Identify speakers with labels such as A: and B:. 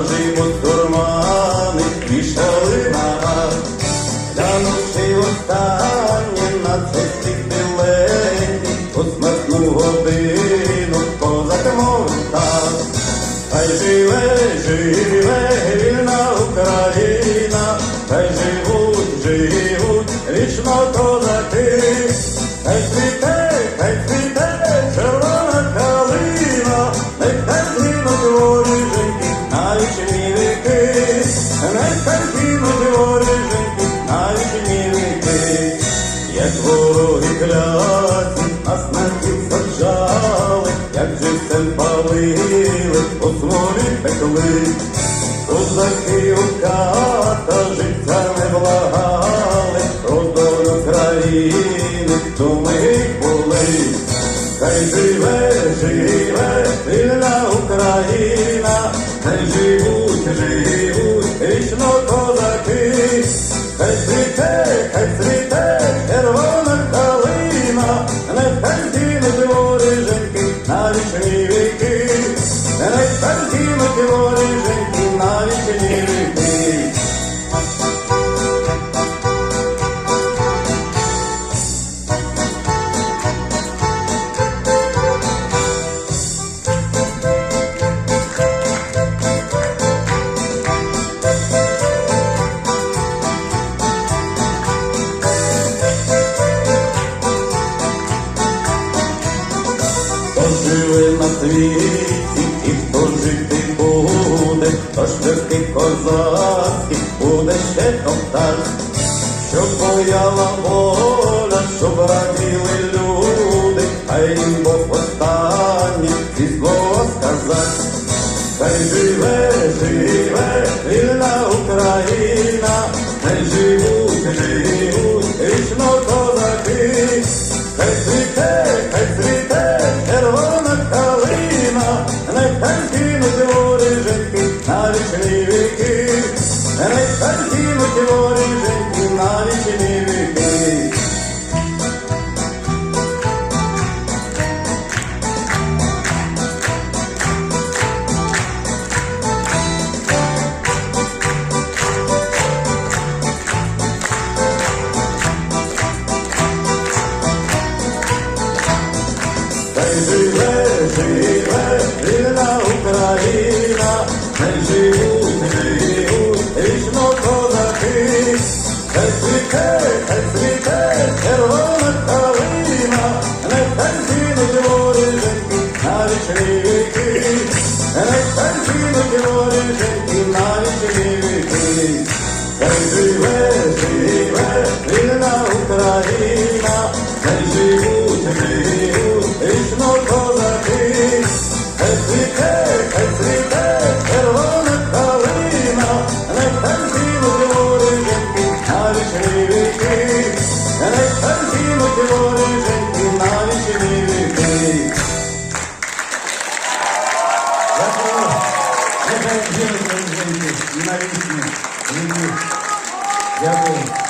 A: Кажемо. України, то ми були, хай живе, живе, вільна Україна, хай живуть, живуть, вічно козаки, хай Hasbim Hey. Thank you.